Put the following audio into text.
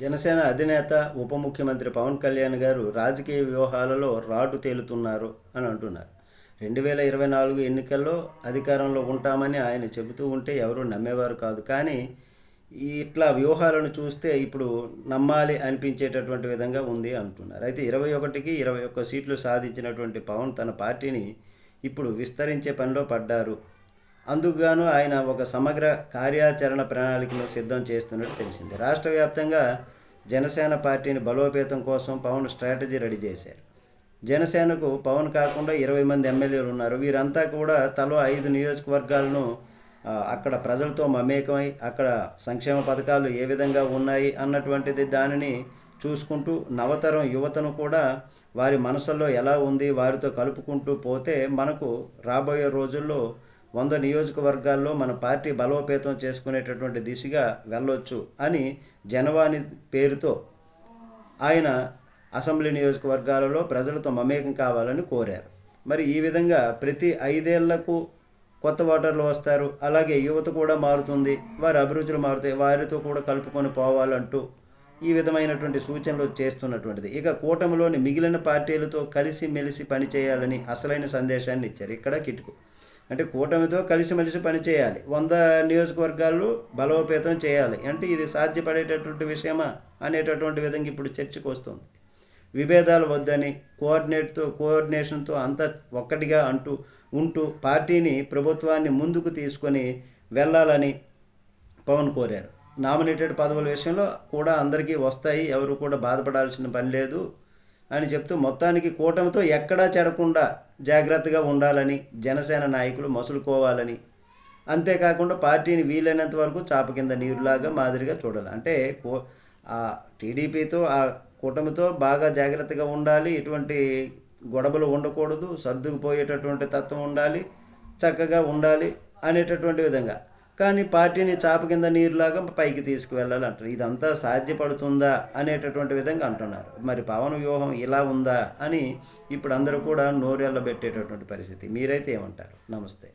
జనసేన అధినేత ఉప ముఖ్యమంత్రి పవన్ కళ్యాణ్ గారు రాజకీయ వ్యూహాలలో రాటు తేలుతున్నారు అని అంటున్నారు. రెండు వేల ఇరవై నాలుగు ఎన్నికల్లో అధికారంలో ఉంటామని ఆయన చెబుతూ ఉంటే ఎవరు నమ్మేవారు కాదు. కానీ ఇట్లా వ్యూహాలను చూస్తే ఇప్పుడు నమ్మాలి అనిపించేటటువంటి విధంగా ఉంది అంటున్నారు. అయితే ఇరవై ఒకటికి ఇరవై ఒక్క సీట్లు సాధించినటువంటి పవన్ తన పార్టీని ఇప్పుడు విస్తరించే పనిలో పడ్డారు. అందుకుగాను ఆయన ఒక సమగ్ర కార్యాచరణ ప్రణాళికను సిద్ధం చేస్తున్నట్టు తెలిసింది. రాష్ట్ర వ్యాప్తంగా జనసేన పార్టీని బలోపేతం కోసం పవన్ స్ట్రాటజీ రెడీ చేశారు. జనసేనకు పవన్ కాకుండా ఇరవై మంది ఎమ్మెల్యేలు ఉన్నారు. వీరంతా కూడా తలో ఐదు నియోజకవర్గాలను అక్కడ ప్రజలతో మమేకమై అక్కడ సంక్షేమ పథకాలు ఏ విధంగా ఉన్నాయి అన్నటువంటిది దానిని చూసుకుంటూ నవతరం యువతను కూడా వారి మనసుల్లో ఎలా ఉంది వారితో కలుపుకుంటూ పోతే మనకు రాబోయే రోజుల్లో వంద నియోజకవర్గాల్లో మన పార్టీ బలోపేతం చేసుకునేటటువంటి దిశగా వెళ్ళొచ్చు అని జనవాణి పేరుతో ఆయన అసెంబ్లీ నియోజకవర్గాలలో ప్రజలతో మమేకం కావాలని కోరారు. మరి ఈ విధంగా ప్రతి ఐదేళ్ళకు కొత్త ఓటర్లు వస్తారు అలాగే యువత కూడా మారుతుంది వారి అభిరుచులు మారుతాయి వారితో కూడా కలుపుకొని పోవాలంటూ ఈ విధమైనటువంటి సూచనలు చేస్తున్నటువంటిది. ఇక కూటమిలోని మిగిలిన పార్టీలతో కలిసి మెలిసి పనిచేయాలని అసలైన సందేశాన్ని ఇచ్చారు. ఇక్కడ కిటుకు. అంటే కూటమితో కలిసిమెలిసి పనిచేయాలి వంద నియోజకవర్గాలు బలోపేతం చేయాలి. అంటే ఇది సాధ్యపడేటటువంటి విషయమా అనేటటువంటి విధంగా ఇప్పుడు చర్చకు వస్తుంది. విభేదాలు వద్దని కోఆర్డినేట్తో కోఆర్డినేషన్తో అంతా ఒక్కటిగా అంటూ ఉంటూ పార్టీని ప్రభుత్వాన్ని ముందుకు తీసుకొని వెళ్ళాలని పవన్ కోరారు. నామినేటెడ్ పదవుల విషయంలో కూడా అందరికీ వస్తాయి. ఎవరు కూడా బాధపడాల్సిన పని లేదు. అని చెప్తూ మొత్తానికి కూటమితో ఎక్కడా చెడకుండా జాగ్రత్తగా ఉండాలని జనసేన నాయకులు మసులుకోవాలని అంతేకాకుండా పార్టీని వీలైనంత వరకు చాప కింద నీరులాగా మాదిరిగా చూడాలి. అంటే కో ఆ టీడీపీతో ఆ కూటమితో బాగా జాగ్రత్తగా ఉండాలి. ఇటువంటి గొడవలు ఉండకూడదు. సర్దుకుపోయేటటువంటి తత్వం ఉండాలి. చక్కగా ఉండాలి అనేటటువంటి విధంగా. కానీ పార్టీని చాప కింద నీరులాగా పైకి తీసుకువెళ్ళాలి అంటారు ఇదంతా సాధ్యపడుతుందా అనేటటువంటి విధంగా అంటున్నారు. మరి పవన్ వ్యూహం ఇలా ఉందా అని ఇప్పుడు అందరూ కూడా నోరెళ్ళబెట్టేటటువంటి పరిస్థితి. మీరైతే ఏమంటారు? నమస్తే.